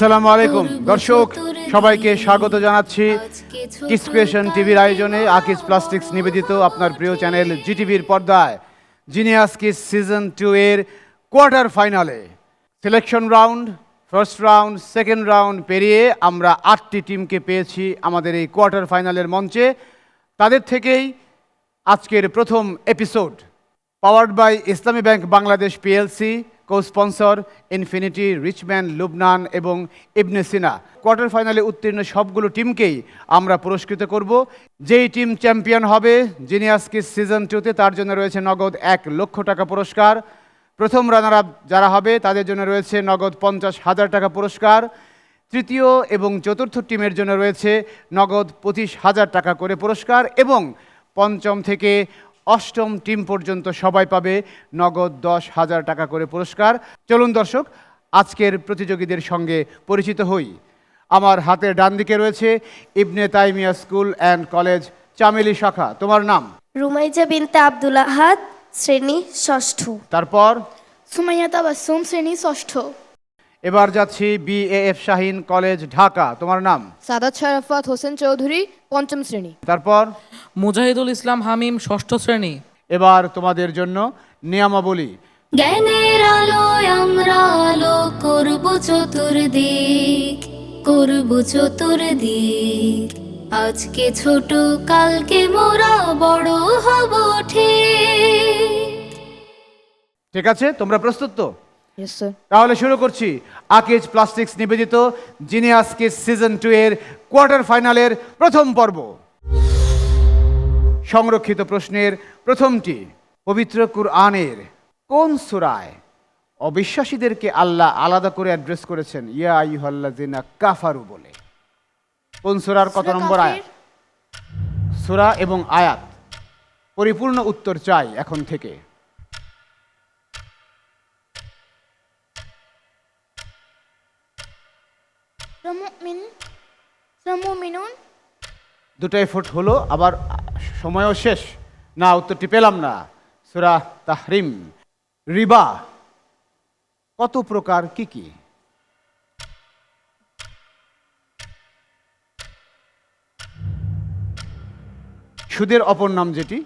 আসসালামু আলাইকুম। দর্শক, সবাইকে স্বাগত জানাচ্ছি কিস ক্রিয়েশন টিভির আয়োজনে আকিস প্লাস্টিক্স নিবেদিত আপনার প্রিয় চ্যানেল জিটিভির পর্দায়। জিনিয়াস কিস সিজন টু এর কোয়ার্টার ফাইনালে selection round first round second round পেরিয়ে আমরা আটটি টিমকে পেয়েছি আমাদের এই কোয়ার্টার ফাইনালের মঞ্চে। তাদের থেকেই আজকের প্রথম episode powered by Islami bank Bangladesh PLC co sponsor infinity Richman Lubnan এবং ইবনে সিনা কোয়ার্টার ফাইনালে উত্তীর্ণ সবগুলো টিমকেই আমরা পুরস্কৃত করব। যেই টিম চ্যাম্পিয়ন হবে জিনিয়াস কিস সিজন টুতে তার জন্য রয়েছে নগদ এক লক্ষ টাকা পুরস্কার। প্রথম রানার আপ যারা হবে, তাদের জন্য রয়েছে নগদ পঞ্চাশ হাজার টাকা পুরস্কার। তৃতীয় এবং চতুর্থ টিমের জন্য রয়েছে নগদ পঁচিশ হাজার টাকা করে পুরস্কার এবং পঞ্চম থেকে অষ্টম টিম পর্যন্ত সবাই পাবে নগদ দশ হাজার টাকা করে পুরস্কার। চলুন দর্শক আজকের প্রতিযোগীদের সঙ্গে পরিচিত হই। আমার হাতের ডান দিকে রয়েছে Ibn Taimiya school and college Chameli শাখা। তোমার নাম? রুমাইজা বিনতে আব্দুল আহাদ শ্রেণি ষষ্ঠ। তারপর? সুমাইয়া তাবাসুম শ্রেণি ষষ্ঠ। এবার যাচ্ছি বিএএফ শাহিন কলেজ ঢাকা তোমার নাম? সাদাত শারাফাত হোসেন চৌধুরী পঞ্চম শ্রেণি। তারপর? মুজাহিদুল ইসলাম হামিম ষষ্ঠ শ্রেণি। এবার তোমাদের জন্য নিয়ামাবলী। জ্ঞানের আলোয় আমরা আলো করব চতুর্দিক করব চতুর্দিক। আজকে ছোট কালকে মোরা বড় হব ঠিক। ঠিক আছে তোমরা প্রস্তুত তো? তাহলে শুরু করছি। আকিজ প্লাস্টিক্স নিবেদিত জিনিয়াস কিস সিজন টু এর কোয়ার্টার ফাইনালের প্রথম পর্ব। সংরক্ষিত প্রশ্নের প্রথমটি পবিত্র কুরআনের কোন সূরায় অবিশ্বাসীদেরকে আল্লাহ আলাদা করে অ্যাড্রেস করেছেন? ইয়া আইয়ুহাল্লাযিনা কাফারু বলে। কোন সূরার কত নম্বর আয়াত? সূরা এবং আয়াত পরিপূর্ণ উত্তর চাই এখন থেকে। মুমিন মুমিনুন দুটো এফোর্ট হলো আবার সময়ও শেষ। না উত্তরটি পেলাম না। সুরা তাহরিম। রিবা। কত প্রকার কি কি? সুদের অপর নাম যেটি?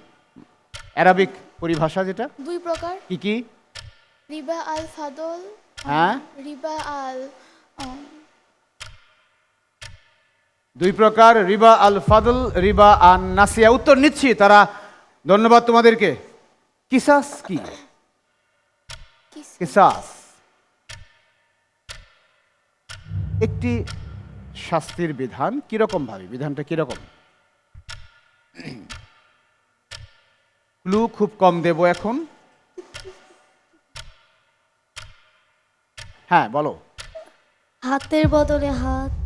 অ্যারাবিক পরিভাষা যেটা? দুই প্রকার। কি কি? রিবা আল ফাদল হ্যাঁ? রিবা আল দুই প্রকার, রিবা আল ফাদল, রিবা আন নাসিয়া। উত্তর নিচ্ছি তারা। ধন্যবাদ তোমাদেরকে। কিসাস কি? কিসাস। একটি শাস্তির বিধান কীরকম ভাবে? বিধানটা কীরকম? ক্লু খুব কম দেব এখন। হ্যাঁ বলো। হাতের বদলে হাত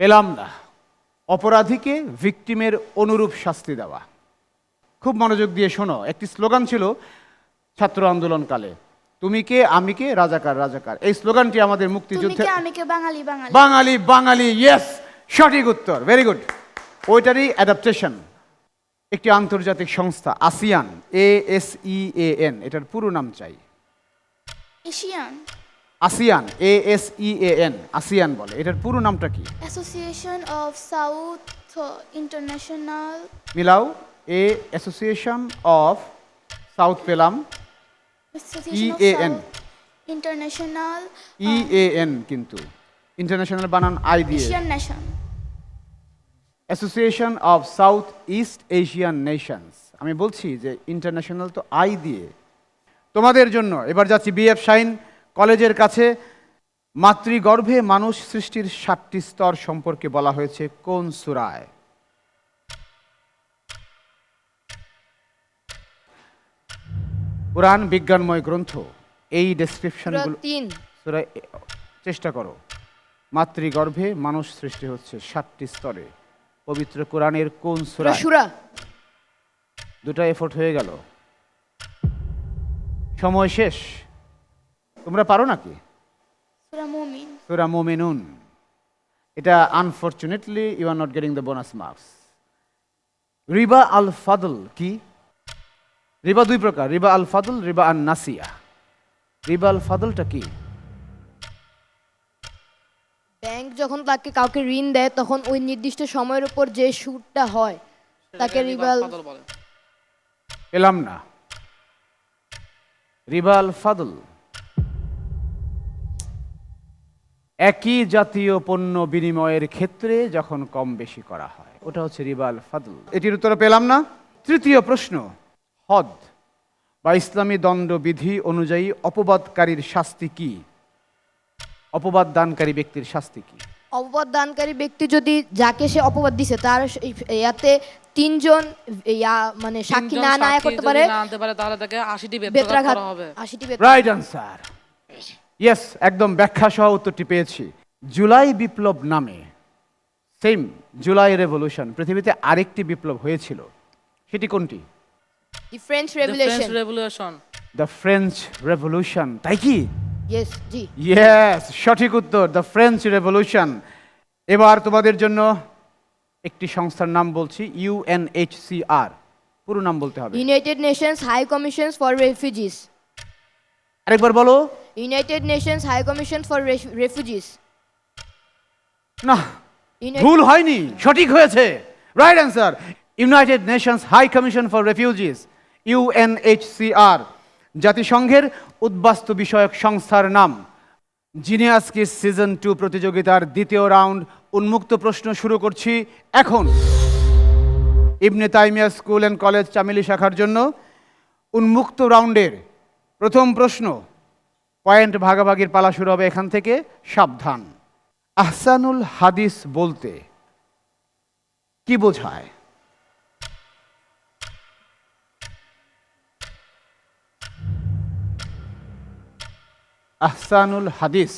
পেলাম না। অপরাধীকে ভিকটিমের অনুরূপ শাস্তি দেওয়া। খুব মনোযোগ দিয়ে শোনো একটি স্লোগান ছিল ছাত্র আন্দোলনকালে তুমি কে আমি কে রাজাকার রাজাকার। এই স্লোগানটি আমাদের মুক্তিযুদ্ধে বাঙালি বাঙালি। ইয়েস সঠিক উত্তর ভেরি গুড ওইটারই অ্যাডাপ্টেশন একটি আন্তর্জাতিক সংস্থা ASEAN A S E A N এটার পুরো নাম চাই। Asian? ASEAN A S E A N ASEAN বলে। এটার পুরো নামটা কি? অ্যাসোসিয়েশন অফ সাউথ ইন্টারন্যাশনাল মিলাও এ অ্যাসোসিয়েশন অফ সাউথ পেলাম। EAN international E A N কিন্তু। ইন্টারন্যাশনাল বানান আই দিয়ে Asian nation association of south east Asian nations আমি বলছি যে ইন্টারন্যাশনাল তো আই দিয়ে তোমাদের জন্য এবার যাচ্ছি বিএফ শাইন কলেজের কাছে মাতৃগর্ভে মানুষ সৃষ্টির সাতটি স্তর সম্পর্কে বলা হয়েছে কোন সুরায়? কোরআন বিজ্ঞানময় গ্রন্থ এই ডেসক্রিপশনগুলো সুরা চেষ্টা করো। মাতৃগর্ভে মানুষ সৃষ্টি হচ্ছে সাতটি স্তরে। পবিত্র কোরআনের কোন সুরা সুরা। দুটো এফোর্ট হয়ে গেল। সময় শেষ। তোমরা পারো নাকি? সুরা মোমিনুন। এটা unfortunately you are not getting the bonus marks রিবা আল ফাদল কি? রিবা দুই প্রকার রিবা আল ফাদল রিবা আন নাসিয়া রিবা আল ফাদলটা কি? ব্যাংক যখন তাকে কাউকে ঋণ দেয় তখন ওই নির্দিষ্ট সময়ের উপর যে সুদটা হয় তাকে রিভাল ফাদল বলে। পেলাম না। রিবাল ফাদল একই জাতীয় পণ্য বিনিময়ের ক্ষেত্রে যখন কম বেশি করা হয়। ওটা হচ্ছে রিবাল ফাদল। এটির উত্তর পেলাম না। তৃতীয় প্রশ্ন হদ বা ইসলামী দণ্ডবিধি অনুযায়ী অপবাদকারীর শাস্তি কি? অপবাদ দানকারী ব্যক্তির শাস্তি কি? অপবাদ দানকারী ব্যক্তি যদি যাকে সে অপবাদ দিছে তার ইয়াতে তিনজন ইয়া মানে সাক্ষী না না করতে পারে। না আনতে পারে তাহলে তাকে আশিটি বেত্রাঘাত বেত্রাঘাত করা হবে। আশিটি বেত্রাঘাত রাইট আনসার ইয়েস একদম ব্যাখ্যা সহ উত্তরটি পেয়েছি। জুলাই বিপ্লব নামে সেম জুলাই রেভলিউশন পৃথিবীতে আরেকটি বিপ্লব হয়েছিল। সেটি কোনটি? The French revolution revolution the French revolution তাই কি? ইয়েস জি। ইয়েস সঠিক উত্তর দ্য ফ্রেঞ্চ রেভলিউশন এবার তোমাদের জন্য একটি সংস্থার নাম বলছি ইউএনএইচসিআর পুরো নাম বলতে হবে। United Nations high commissions for refugees আরেকবার বলো। United Nations high commission for refugees না ভুল হয়নি সঠিক হয়েছে। Right answer United Nations high commission for refugees UNHCR জাতিসংঘের উদ্বাস্তু বিষয়ক সংস্থার নাম। জিনিয়াস কিস সিজন টু প্রতিযোগিতার দ্বিতীয় রাউন্ড উন্মুক্ত প্রশ্ন শুরু করছি এখন। Ibn Taimiya school and college Chamili শাখার জন্য উন্মুক্ত রাউন্ডের প্রথম প্রশ্ন। পয়েন্ট ভাগাভাগির পালা শুরু হবে এখান থেকে। সাবধান। আহসানুল হাদিস বলতে কি বোঝায়? আহসানুল হাদিস।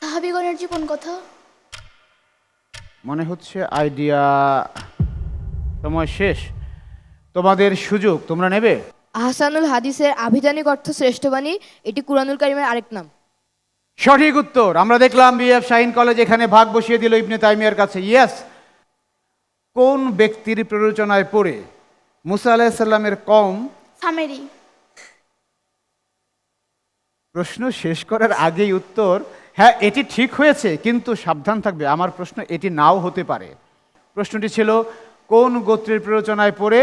সাহাবিগণের জীবন কথা? মনে হচ্ছে আইডিয়া সময় শেষ। তোমাদের সুযোগ তোমরা নেবে? আহসানুল হাদিসের আভিধানিক অর্থ শ্রেষ্ঠবাণী এটি কুরআনুল কারিমের আরেক নাম। সঠিক উত্তর আমরা দেখলাম বিএফ শাহিন কলেজ এখানে ভাগ বসিয়ে দিল ইবনে তাইমিয়ার কাছে। ইয়েস কোন ব্যক্তির প্ররোচনায় পড়ে মুসা আলাহিসাল্লামের কম সামেরি। প্রশ্ন শেষ করার আগেই উত্তর হ্যাঁ এটি ঠিক হয়েছে কিন্তু সাবধান থাকবে আমার প্রশ্ন এটি নাও হতে পারে। প্রশ্নটি ছিল কোন গোত্রের প্ররোচনায় পড়ে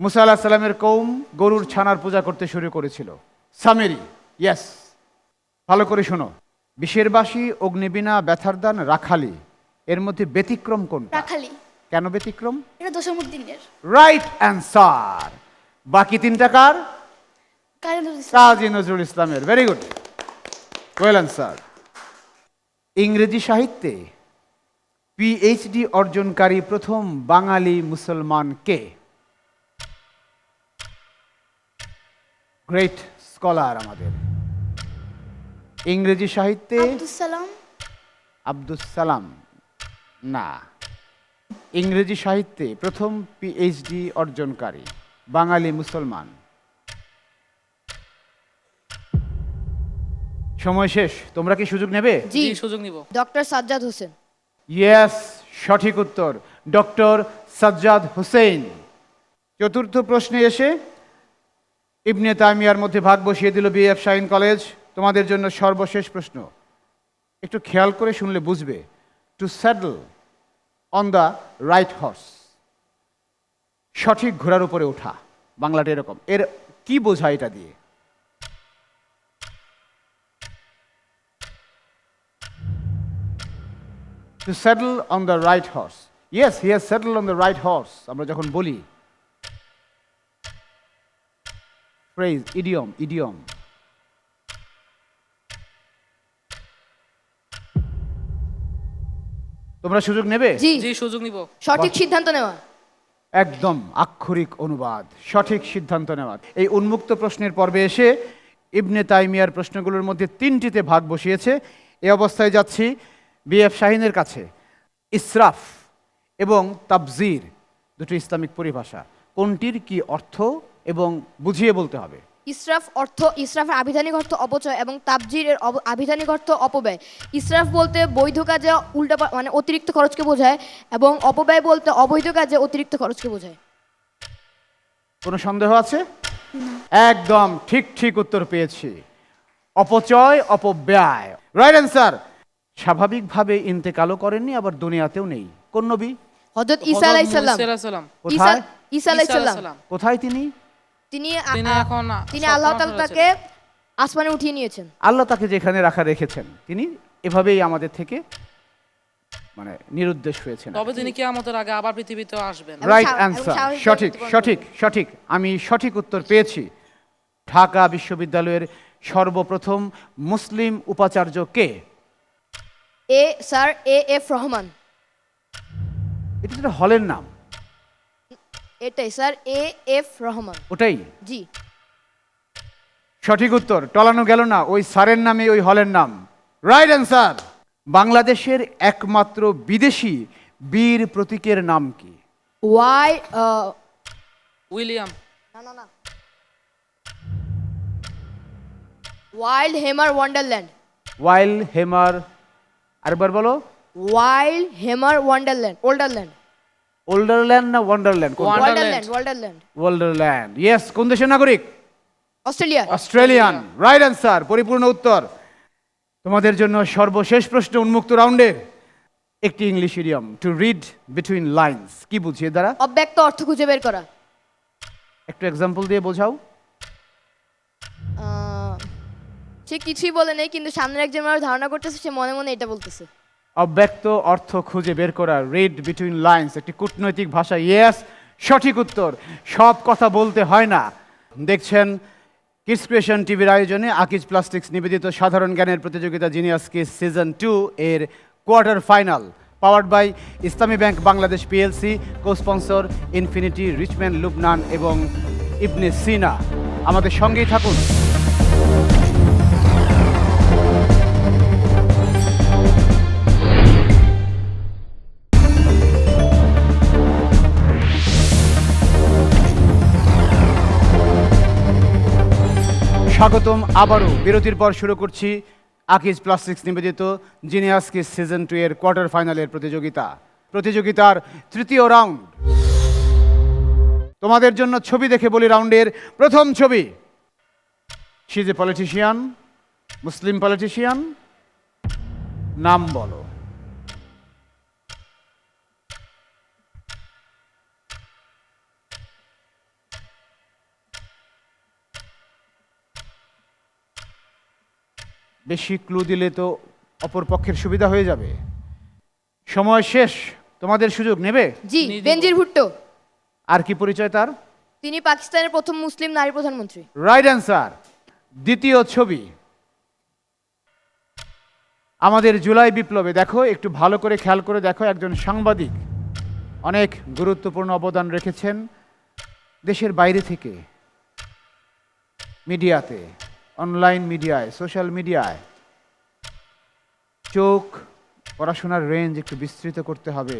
মুসা আল্লাহ সাল্লামের কৌম গরুর ছানার পূজা করতে শুরু করেছিল। সামেরি ইয়েস ভালো করে শোনো। বিষের বাসি অগ্নিবীণা ব্যথার দান রাখালি এর মধ্যে ব্যতিক্রম কোন রাখালি। কেন ব্যতিক্রম? এটা দশমুদ্দিনের রাইট অ্যান্সার বাকি তিনটা কার? কাজী নজরুল ইসলামের। ভেরি গুড ওয়েল অ্যান্সার ইংরেজি সাহিত্যে পিএইচডি অর্জনকারী প্রথম বাঙালি মুসলমান কে? গ্রেট স্কলার আমাদের। ইংরেজি সাহিত্যে আব্দুল সালাম। আব্দুস সালাম না। ইংরেজি সাহিত্যে প্রথম পিএইচডি অর্জনকারী বাঙালি মুসলমান। সময় শেষ তোমরা কি সুযোগ নেবে? জি সুযোগ নিব। ডক্টর সাজ্জাদ হোসেন। ইয়েস সঠিক উত্তর ডক্টর সাজ্জাদ হোসেন। চতুর্থ প্রশ্নে এসে ইবনে তামিয়ার মধ্যে ভাগ বসিয়ে দিল বিএফ শাহিন কলেজ। তোমাদের জন্য সর্বশেষ প্রশ্ন। একটু খেয়াল করে শুনলে বুঝবে। To saddle on the right horse সঠিক ঘোড়ার উপরে ওঠা। বাংলাটা এরকম। এর কি বোঝায় এটা দিয়ে? To settle on the right horse yes he has settled on the right horse. আমরা যখন বলি phrase, idiom, idiom. তোমরা সুযোগ নেবে? জি। জি সুযোগ নিব। সঠিক সিদ্ধান্ত নেওয়া। একদম আক্ষরিক অনুবাদ সঠিক সিদ্ধান্ত নেওয়া। এই উন্মুক্ত প্রশ্নের পর্বে এসে ইবনে তাইমিয়ার প্রশ্নগুলোর মধ্যে তিনটিতে ভাগ বসিয়েছে। এই অবস্থায় যাচ্ছি বিএফ শাহিনের কাছে। ইসরাফ এবং তাবজির দুটি ইসলামিক পরিভাষা। কোনটির কি অর্থ? এবং বুঝিয়ে বলতে হবে। ইসরাফ অর্থ ইসরাফের আবিধানিক অর্থ অপচয় এবং তাবজিরের আবিধানিক অর্থ অপব্যয়। ইসরাফ বলতে বৈধ কাজে উল্টা মানে অতিরিক্ত খরচকে বোঝায় এবং অপব্যয় বলতে অবৈধ কাজে অতিরিক্ত খরচকে বোঝায়। কোনো সন্দেহ আছে? একদম ঠিক ঠিক উত্তর পেয়েছি। অপচয় অপব্যয়। রাইট অ্যান্সার স্বাভাবিকভাবে ইন্তেকালও করেননি আবার দুনিয়াতেও নেই। কোন নবী? হজরত ঈসা সাল্লাম ঈসা কোথায় ঈসা আলাইসাল্লাম কোথায় তিনি? তিনি এখন তিনি আল্লাহ তাআলা তাকে আসমানে উঠিয়ে নিয়েছেন। আল্লাহ তাকে যেখানে রাখা রেখেছেন তিনি এভাবেই আমাদের থেকে মানে নিরুদ্দেশ হয়েছেন। তবে তিনি কি আমাদের আগে আবার পৃথিবীতে আসবেন। রাইট অ্যান্সার সঠিক সঠিক সঠিক। আমি সঠিক উত্তর পেয়েছি। ঢাকা বিশ্ববিদ্যালয়ের সর্বপ্রথম মুসলিম উপাচার্য কে? A sir A F Rahman. এটা হলের নাম। এটাই স্যার এ এফ রহমান। ওটাই? জি। সঠিক উত্তর টলানো গেল না ওই স্যারের নামে ওই হলের নাম। রাইট অ্যান্সার বাংলাদেশের একমাত্র বিদেশি বীর প্রতীকের নাম কি? Y William. না না না। Wild hemar wonderland. Wild hemar আরেকবার বলো। Wild hemar wonderland Ouderland. Ouderland না wonderland. Wonderland wonderland wonderland yes কোন দেশের নাগরিক? অস্ট্রেলিয়া। অস্ট্রেলিয়ান রাইট অ্যান্সার পরিপূর্ণ উত্তর। তোমাদের জন্য সর্বশেষ প্রশ্ন উন্মুক্ত রাউন্ডে একটি English idiom to read between lines কি বুঝিয়ে দ্বারা অব্যক্ত অর্থ খুঁজে বের করা। একটু এক্সাম্পল দিয়ে বোঝাও। আহ, সে কিছুই বলে নেই কিন্তু সামনের একজন মানুষ ধারণা করতেছে সে মনে মনে এটা বলতেছে। অব্যক্ত অর্থ খুঁজে বের করা রিড বিটুইন লাইন্স একটি কূটনৈতিক ভাষা ইয়েস সঠিক উত্তর, সব কথা বলতে হয় না। দেখছেন কিডস ক্রিয়েশন টিভির আয়োজনে আকিজ প্লাস্টিক্স নিবেদিত সাধারণ জ্ঞানের প্রতিযোগিতা জিনিয়াস কিস সিজন টু এর quarter final powered by Islami bank Bangladesh PLC co sponsor infinity Richman Lubnan এবং ইবনে সিনা আমাদের সঙ্গেই থাকুন। স্বাগতম। আবারও বিরতির পর শুরু করছি আকিজ প্লাস্টিক্স নিবেদিত জিনিয়াস কিস সিজন টু এর কোয়ার্টার ফাইনালের প্রতিযোগিতা। প্রতিযোগিতার তৃতীয় রাউন্ড তোমাদের জন্য ছবি দেখে বলি রাউন্ডের প্রথম ছবি সি যে পলিটিশিয়ান মুসলিম পলিটিশিয়ান নাম বলো। বেশি ক্লু দিলে তো অপর পক্ষের সুবিধা হয়ে যাবে। সময় শেষ তোমাদের সুযোগ নেবে? জি বেনজির ভুট্টো। আর কি পরিচয় তার? তিনি পাকিস্তানের প্রথম মুসলিম নারী প্রধানমন্ত্রী। রাইট অ্যান্সার দ্বিতীয় ছবি। আমাদের জুলাই বিপ্লবে দেখো একটু ভালো করে খেয়াল করে দেখো একজন সাংবাদিক অনেক গুরুত্বপূর্ণ অবদান রেখেছেন দেশের বাইরে থেকে মিডিয়াতে। অনলাইন মিডিয়ায় সোশ্যাল মিডিয়ায় চোখ পড়াশোনার রেঞ্জ একটু বিস্তৃত করতে হবে।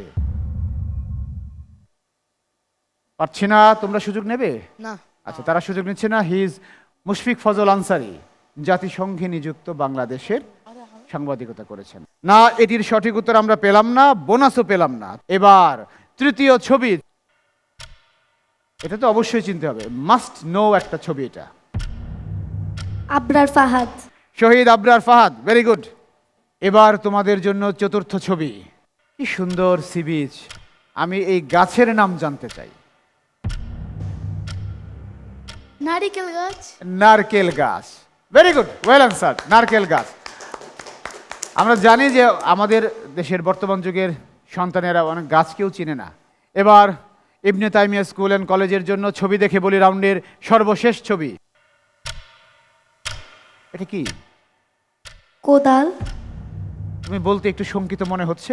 পারছি না তোমরা সুযোগ নেবে? না। আচ্ছা তারা সুযোগ নিচ্ছে না। হিজ মুশফিক ফজল আনসারি জাতিসংঘে নিযুক্ত বাংলাদেশের সাংবাদিকতা করেছেন। না এটির সঠিক উত্তর আমরা পেলাম না বোনাসও পেলাম না। এবার তৃতীয় ছবি। এটা তো অবশ্যই চিনতে হবে। মাস্ট নো একটা ছবি এটা। আবরার ফাহাদ। শহীদ আবরার ফাহাদ ভেরি গুড এবার তোমাদের জন্য চতুর্থ ছবি। কি সুন্দর সি বিচ আমি এই গাছের নাম জানতে চাই। নারিকেল গাছ। নারকেল গাছ। ভেরি গুড ওয়েল অ্যান্সার নারকেল গাছ। আমরা জানি যে আমাদের দেশের বর্তমান যুগের সন্তানেরা অনেক গাছকেও চিনে না। এবার ইবনে তাইমিয়া স্কুল অ্যান্ড কলেজের জন্য ছবি দেখে বলি রাউন্ডের সর্বশেষ ছবি। এটা কি? কোদাল। তুমি বলতে একটু শঙ্কিত মনে হচ্ছে?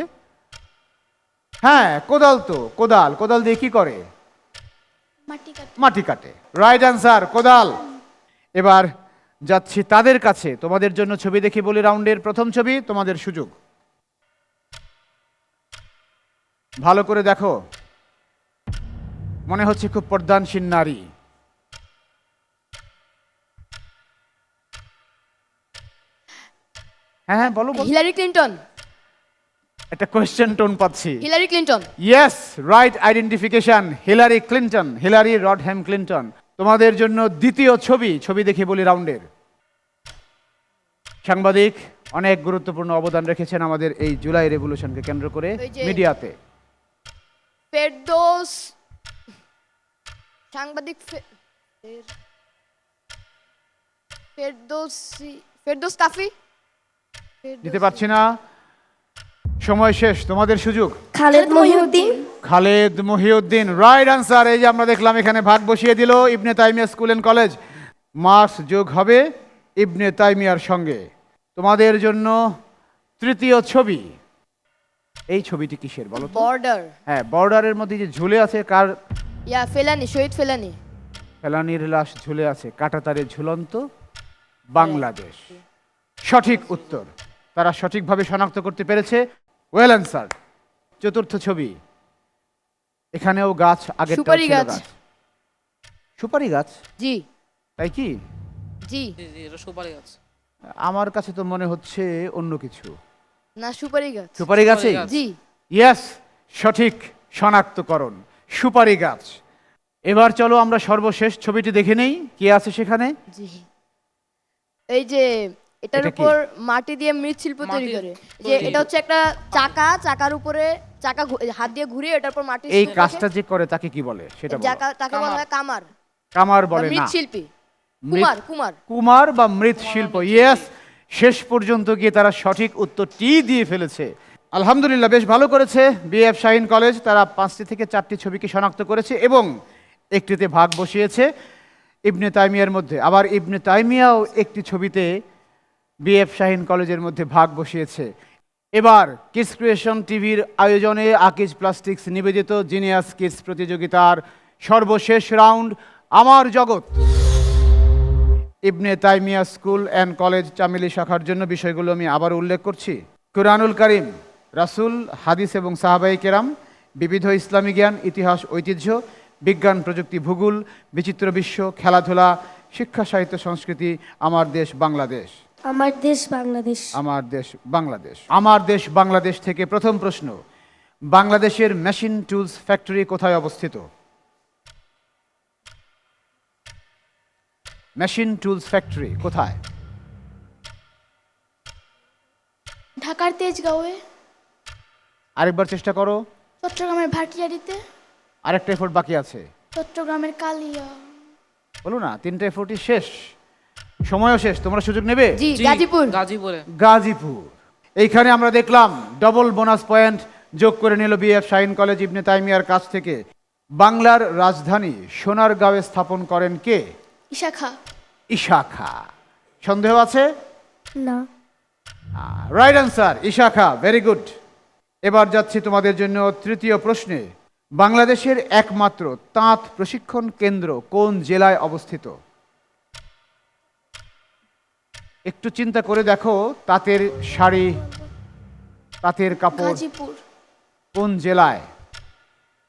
হ্যাঁ কোদাল তো কোদাল। কোদাল দিয়ে কি করে? মাটি কাটে। রাইট অ্যান্সার কোদাল। এবার যাচ্ছি তাদের কাছে। তোমাদের জন্য ছবি দেখি বলি রাউন্ডের প্রথম ছবি তোমাদের সুযোগ। ভালো করে দেখো। মনে হচ্ছে খুব পর্দানশীল নারী। হ্যাঁ হ্যাঁ বলো। Hillary Clinton. একটা কোয়েশ্চেন টোন পাচ্ছি। Hillary Clinton. Yes right identification Hillary Clinton Hillary Rodham Clinton তোমাদের জন্য দ্বিতীয় ছবি ছবি দেখে বলি রাউন্ডের। সাংবাদিক অনেক গুরুত্বপূর্ণ অবদান রেখেছেন আমাদের এই জুলাই রেভলিউশনকে কেন্দ্র করে মিডিয়াতে। ফেরদোস সাংবাদিক ফেরদৌসি ফেরদৌস কাফি দিতে পারছি না। সময় শেষ তোমাদের সুযোগ। খালেদ মহিউদ্দিন। খালেদ মহিউদ্দিন রাইট আনসার এই যে আমরা দেখলাম এখানে ভাগ বসিয়ে দিল Ibn Taimiya school and college. Marks যোগ হবে ইবনে তাইমিয়ার সঙ্গে। তোমাদের জন্য তৃতীয় ছবি। এই ছবিটি কিসের বলো বর্ডার হ্যাঁ বর্ডারের মধ্যে যে ঝুলে আছে কার? ইয়া ফেলানি শহীদ ফেলানি। ফেলানির লাশ ঝুলে আছে কাটাতারে ঝুলন্ত বাংলাদেশ। সঠিক উত্তর। তারা সঠিকভাবে শনাক্ত করতে পেরেছে। ওয়েল অ্যান্সার চতুর্থ ছবি। এখানেও গাছ আগে সুপারি গাছ। সুপারি গাছ? জি। তাই কি? জি। সুপারি গাছ। আমার কাছে তো মনে হচ্ছে অন্য কিছু। না সুপারি গাছ। সুপারি গাছে। জি। ইয়েস সঠিক শনাক্তকরণ। সুপারি গাছ। এবার চলো আমরা সর্বশেষ ছবিটি দেখে নেই। কি আছে সেখানে? জি। এই যে এটার উপর মাটি দিয়ে মৃৎশিল্প তৈরি করে। যে এটা হচ্ছে একটা চাকা চাকার উপরে চাকা হাত দিয়ে ঘুরিয়ে এটার উপর মাটি এই কাজটা যে করে তাকে কি বলে? সেটা। তাকে বলা হয় কামার। কামার। বলে না। মৃৎশিল্পী কুমার কুমার। কুমার বা মৃৎশিল্প ইয়েস শেষ পর্যন্ত গিয়ে তারা সঠিক উত্তরটি দিয়ে ফেলেছে। আলহামদুলিল্লাহ বেশ ভালো করেছে। বিএফ শাহিন কলেজ তারা পাঁচটি থেকে চারটি ছবিকে শনাক্ত করেছে এবং একটিতে ভাগ বসিয়েছে। ইবনে তাইমিয়ার মধ্যে। আবার ইবনে তাইমিয়াও একটি ছবিতে বিএফ শাহিন কলেজের মধ্যে ভাগ বসিয়েছে। এবার কিডস ক্রিয়েশন টিভির আয়োজনে আকিজ প্লাস্টিক্স নিবেদিত জিনিয়াস কিডস প্রতিযোগিতার সর্বশেষ রাউন্ড, আমার জগৎ। Ibn Taimiya school and college Chameli শাখার জন্য বিষয়গুলো আমি আবার উল্লেখ করছি। কুরআনুল করিম, রাসুল, হাদিস এবং সাহাবাই কেরাম, বিবিধ ইসলামী জ্ঞান, ইতিহাস, ঐতিহ্য, বিজ্ঞান, প্রযুক্তি, ভূগোল, বিচিত্র বিশ্ব, খেলাধুলা, শিক্ষা, সাহিত্য, সংস্কৃতি, আমার দেশ, বাংলাদেশ। আমার দেশ বাংলাদেশ। আমার দেশ বাংলাদেশ। আমার দেশ বাংলাদেশ থেকে প্রথম প্রশ্ন বাংলাদেশের মেশিন টুলস ফ্যাক্টরি কোথায় অবস্থিত? মেশিন টুলস ফ্যাক্টরি কোথায়? ঢাকার তেজগাঁওয়ে। আরেকবার চেষ্টা করো। চট্টগ্রামের ভাটিয়ারিতে আরেকটা এফোর্ট বাকি আছে। চট্টগ্রামের কালিয়া। বলো না তিনটা এফোর্টই শেষ। সময়ও শেষ তোমরা সুযোগ নেবে? জি গাজীপুর। গাজীপুরে। গাজীপুর। এইখানে আমরা দেখলাম ডবল বোনাস পয়েন্ট যোগ করে নিল বিএফ শাহিন কলেজ ইবনে তাইমিয়ার কাছ থেকে। বাংলার রাজধানী সোনারগাঁওয়ে স্থাপন করেন কে? ইশাখা। ইশাখা। সন্দেহ আছে? না। Right answer Ishakha very good এবার যাচ্ছি তোমাদের জন্য তৃতীয় প্রশ্নে। বাংলাদেশের একমাত্র তাঁত প্রশিক্ষণ কেন্দ্র কোন জেলায় অবস্থিত? একটু চিন্তা করে দেখো তাঁতের শাড়ি তাঁতের কাপড় গাজীপুর। কোন জেলায়?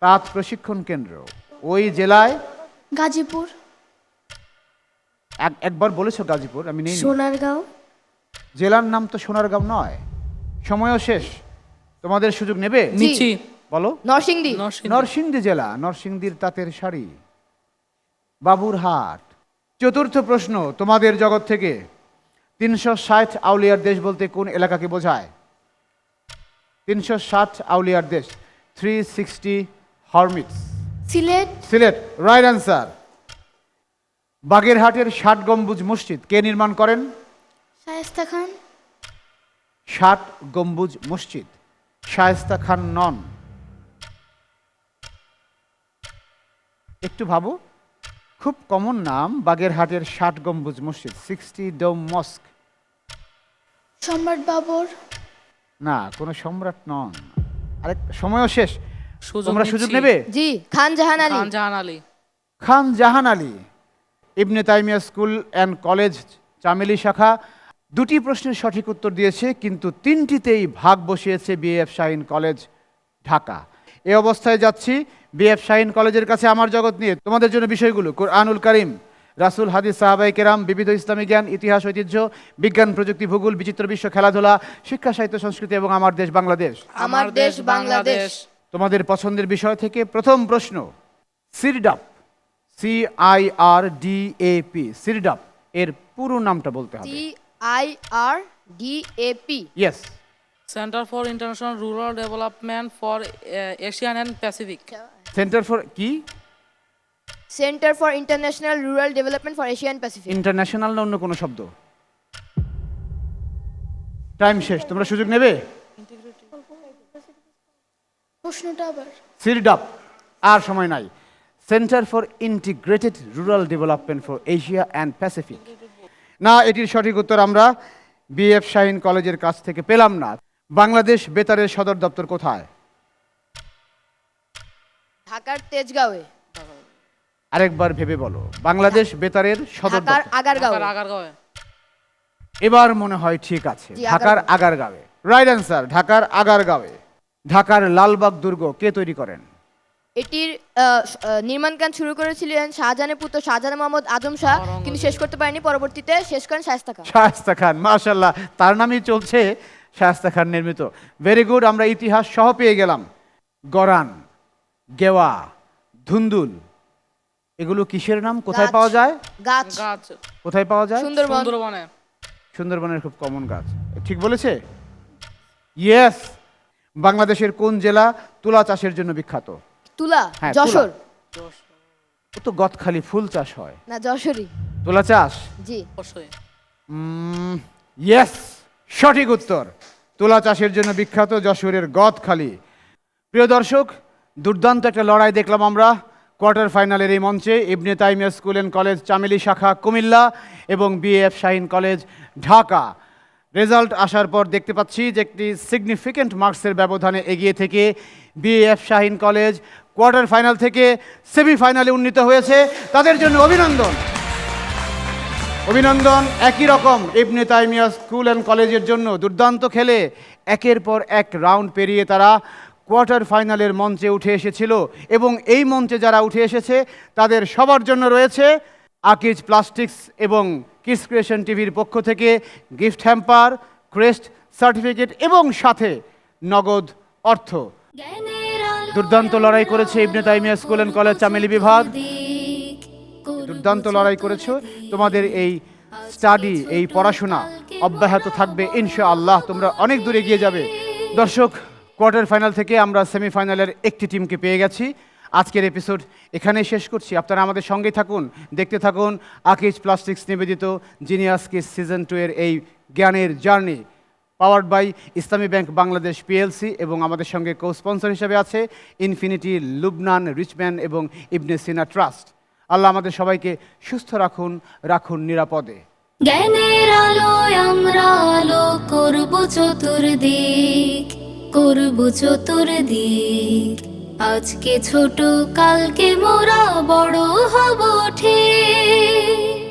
তাঁত প্রশিক্ষণ কেন্দ্র ওই জেলায়? গাজীপুর। এক- একবার বলেছ গাজীপুর আমি নেই সোনারগাঁও। জেলার নাম তো সোনারগাঁও নয়। সময়ও শেষ। তোমাদের সুযোগ নেবে। নিচি বলো। নরসিংদী। নরসিংদী। নরসিংদী জেলা নরসিংদীর তাঁতের শাড়ি। বাবুরহাট। চতুর্থ প্রশ্ন তোমাদের জগৎ থেকে। তিনশো ষাট আউলিয়ার দেশ বলতে কোন এলাকাকে বোঝায়? তিনশো ষাট আউলিয়ার দেশ three sixty hermits Sylhet. Sylhet right answer বাগেরহাটের ষাট গম্বুজ মসজিদ কে নির্মাণ করেন? শায়েস্তা খান। ষাট গম্বুজ মসজিদ শায়েস্তা খান নন। একটু ভাবো। খুব কমন নাম বাগেরহাটের ষাট গম্বুজ মসজিদ সিক্সটি ডোম মস্ক। সম্রাট বাবর? না কোনো সম্রাট নন। আরেক সময়ও শেষ। সুযোগ তোমরা সুযোগ নিচ্ছি। নেবে? জি Khan Jahan Ali. Khan Jahan Ali. Khan Jahan Ali Ibn Taimiya school and college Chameli শাখা। দুটি প্রশ্নের সঠিক উত্তর দিয়েছে কিন্তু তিনটিতেই ভাগ বসিয়েছে বিএফ শাহিন কলেজ ঢাকা। এই অবস্থায় যাচ্ছি। বিএফ শাহিন কলেজের কাছে আমার জগৎ নিয়ে। তোমাদের জন্য বিষয়গুলো কোরআনুল করিম রাসুল হাদিস সাহাবাই কেরাম বিবিধ ইসলামী জ্ঞান ইতিহাস ঐতিহ্য বিজ্ঞান প্রযুক্তি ভূগোল বিচিত্র বিশ্ব খেলাধুলা শিক্ষা সাহিত্য সংস্কৃতি এবং আমার দেশ বাংলাদেশ। আমার দেশ বাংলাদেশ। তোমাদের পছন্দের বিষয় থেকে প্রথম প্রশ্ন CIRDAP C I R D A P CIRDAP এর পুরো নামটা বলতে হবে। C I R D A P yes centre for international rural development for Asian and Pacific centre for কি? Centre for international rural development for Asian Pacific international না অন্য কোনো শব্দ? টাইম শেষ তোমরা সুযোগ নেবে? প্রশ্নটা আবার। সিরডাপ আর সময় নাই। Centre for integrated rural development for Asia and Pacific না এটির সঠিক উত্তর আমরা বিএফ শাহিন কলেজের কাছ থেকে পেলাম না। বাংলাদেশ বেতারের সদর দপ্তর কোথায়? ঢাকার তেজগাঁওয়ে। আরেকবার ভেবে বলো বাংলাদেশ বেতারের সদর ঢাকার দপ্তর। আগারগাঁও। আগারগাঁওয়ে। এবার মনে হয় ঠিক আছে জি, ঢাকার আগারগাঁওয়ে। রাইট অ্যান্সার ঢাকার আগারগাঁওয়ে। ঢাকার লালবাগ দুর্গ কে তৈরি করেন? এটির আহ, স- আহ, নির্মাণ কাজ শুরু করেছিলেন শাহজাহানের পুত্র শাহজাহান মোহাম্মদ আজম শাহ। কিন্তু শেষ করতে পারেনি পরবর্তীতে শেষ করেন শায়স্তা খান। শায়স্তা খান মাশাল্লাহ তার নামই চলছে শায়স্তা খান নির্মিত। ভেরি গুড আমরা ইতিহাস সহ পেয়ে গেলাম। গরান। গেওয়া ধুন্দুল এগুলো কিসের নাম? কোথায় পাওয়া যায়? গাছ। গাছ। কোথায় পাওয়া যায়? সুন্দরবন। সুন্দরবনে। সুন্দরবনের খুব কমন গাছ। ঠিক বলেছে? ইয়েস বাংলাদেশের কোন জেলা তুলা চাষের জন্য বিখ্যাত? তুলা হ্যাঁ, যশোর। ও তো গদখালি ফুল চাষ হয়। না যশোরই। তুলা চাষ? জি। অবশ্যই। ইয়েস সঠিক উত্তর। তুলা চাষের জন্য বিখ্যাত যশোরের গদখালি। প্রিয় দর্শক দুর্দান্ত একটা লড়াই দেখলাম আমরা। কোয়ার্টার ফাইনালের এই মঞ্চে Ibn Taimiya school and college, Chameli শাখা, কুমিল্লা এবং BF Shaheen college, Dhaka. Result আসার পর দেখতে পাচ্ছি যে একটি সিগনিফিক্যান্ট মার্কসের ব্যবধানে এগিয়ে থেকে BF Shaheen college quarter final থেকে সেমিফাইনালে উন্নীত হয়েছে। তাদের জন্য অভিনন্দন। অভিনন্দন একই রকম ইবনে তাইমিয়া স্কুল অ্যান্ড কলেজের জন্য। দুর্দান্ত খেলে একের পর এক রাউন্ড পেরিয়ে তারা কোয়ার্টার ফাইনালের মঞ্চে উঠে এসেছিল এবং এই মঞ্চে যারা উঠে এসেছে, তাদের সবার জন্য রয়েছে আকিজ প্লাস্টিক্স এবং কিস ক্রিয়েশন টিভির পক্ষ থেকে গিফট হ্যাম্পার, ক্রেস্ট সার্টিফিকেট এবং সাথে নগদ অর্থ। দুর্দান্ত লড়াই করেছে Ibn Taimiya school and college, Chameli বিভাগ। দুর্দান্ত লড়াই করেছ। তোমাদের এই স্টাডি, এই পড়াশোনা অব্যাহত থাকবে, ইনশাআল্লাহ। তোমরা অনেক দূরে এগিয়ে যাবে। দর্শক কোয়ার্টার ফাইনাল থেকে আমরা সেমিফাইনালের একটি টিমকে পেয়ে গেছি। আজকের এপিসোড এখানেই শেষ করছি। আপনারা আমাদের সঙ্গেই থাকুন, দেখতে থাকুন, আকিজ প্লাস্টিক্স নিবেদিত জিনিয়াস কিস সিজন টু এর এই জ্ঞানের journey powered by Islami bank Bangladesh PLC এবং আমাদের সঙ্গে কো স্পন্সর হিসেবে আছে ইনফিনিটি লুবনান রিচম্যান এবং ইবনে সিনা ট্রাস্ট আল্লাহ আমাদের সবাইকে সুস্থ রাখুন রাখুন নিরাপদে। জ্ঞানের আলোয় আমরা আলো করব চতুর্দিক। করব চতুর দিক আজকে ছোট কালকে মোরা বড় হব ঠিক।